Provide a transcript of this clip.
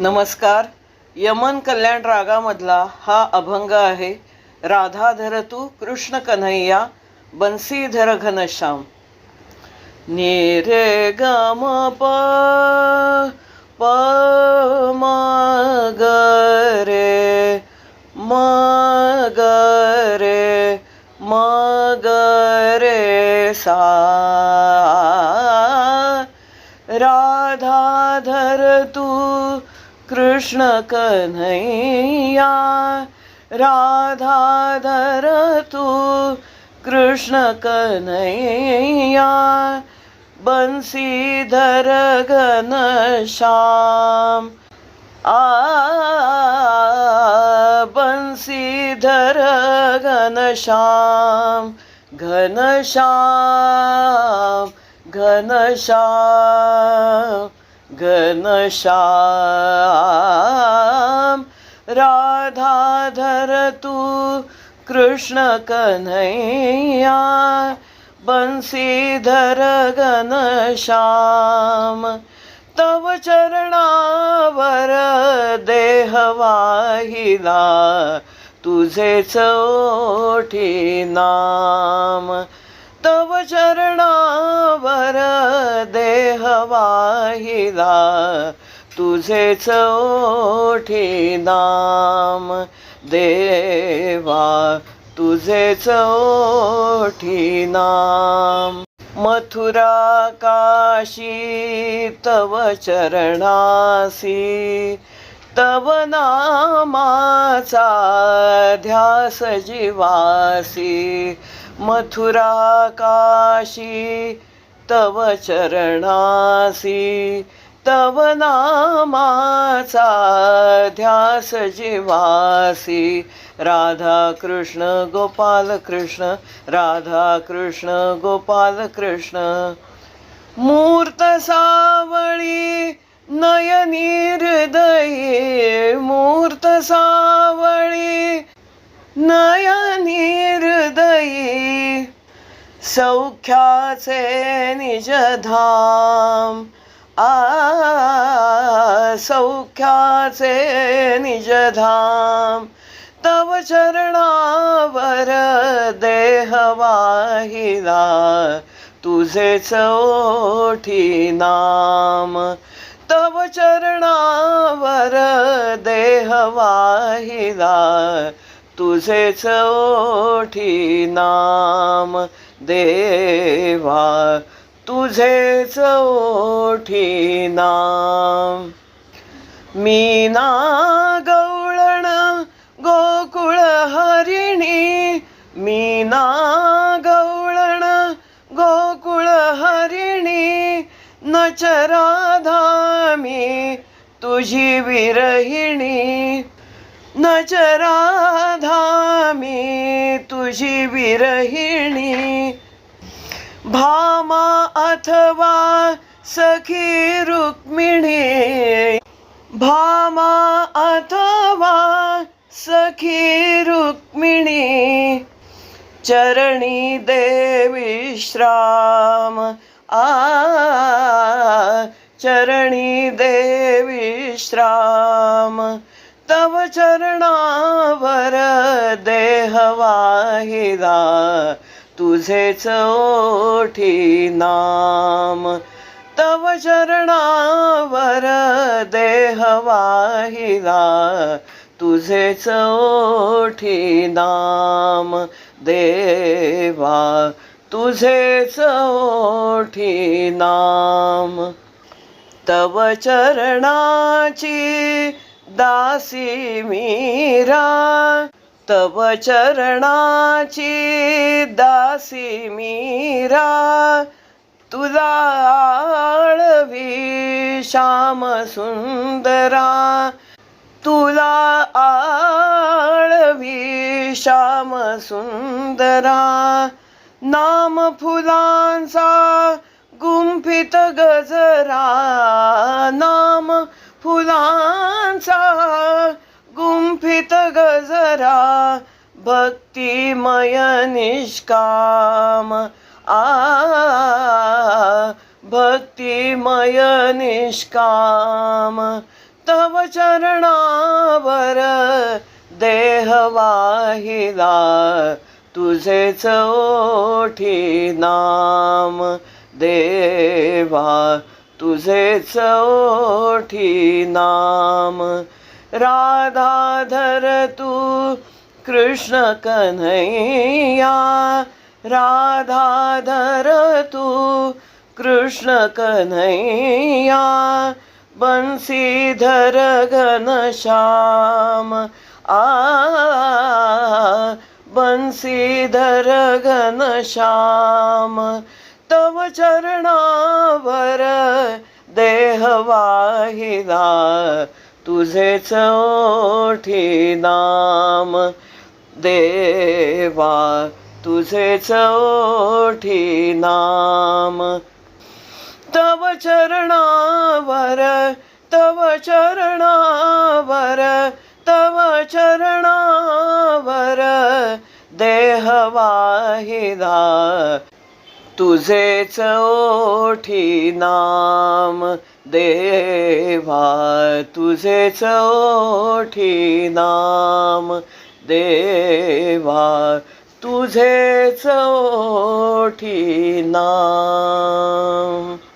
नमस्कार. यमन कल्याण रागामधला हा अभंग आहे. राधाधर तू कृष्ण कन्हैया बन्सीधर घनश्याम निरे गम प प ग रे म ग रे म ग रे सा. राधाधर तू कृष्ण कन्हैया राधाधर तू कृष्ण कन्हैया बंसीधर घनश्याम आ बंसीधर घनश्याम घनश्याम घनश्याम घनश्याम राधाधर तू कृष्ण कन्हैया बंसीधर घनश्याम तव चरणावर देह वाहिला तुझेच ओठी नाम तव चरण वाहिला तुझेच ओठी नाम. देवा तुझेच ओठी नाम. मथुरा काशी तव चरणासी. तव नामाचा ध्यास जीवासी. मथुरा काशी तव चरणासी तव नामाचा ध्यास जीवासी. राधा कृष्ण गोपाल कृष्ण राधा कृष्ण गोपाल कृष्ण. मूर्त सावळी नयनी मूर्त सावळी नयनी हृदयी सौख्याचे निजधाम आ सौख्याचे निजधाम तव चरणावर देह वाहिला तुझे चोठी नाम. तव चरणावर देह वाहिला तुझे चोठी नाम. देवा तुझे ओठी नाम. मीना गवळण गोकुळ हरिणी. मीना गवळण गोकुळ हरिणी. नचराधामी मी तुझी विरहिणी. नचराधामी राधा मी तुझी विरहिणी. भामा अथवा सखी रुक्मिणी। भामा अथवा सखी रुक्मिणी। चरणी देवी श्राम। आ चरणी देवी श्राम। तव चरणावर देहवाहिदा। तुझेच ओठी नाम तव चरणावर देह वाहिला. तुझेच ओठी नाम देवा तुझेच ओठी नाम. तव चरणाची दासी मीरा तव चरणाची दासी मीरा तुला आळवी श्याम सुंदरा तुला आळवी श्याम सुंदरा नाम फुलांचा गुंफित गजरा नाम फुलांचा गुंफित गजरा भक्तिमय निष्काम. आ भक्तिमय निष्काम. तव चरणावर देह वाहिला तुझेच ओठी नाम. देवा तुझेच ओठी नाम. राधाधर तू कृष्ण कन्हैया। राधाधर तू कृष्ण कन्हैया। बंसीधर घनश्याम आ बंसीधर घनश्याम तव चरणावर देहवाहिदा तुझेच ओठी नाम देवा तुझेच ओठी नाम. तव चरणावर तव चरणावर तव चरणावर देह वाहिला. तुझेच ओठी नाम देवा तुझेच ओठी नाम. देवा तुझेच ओठी नाम.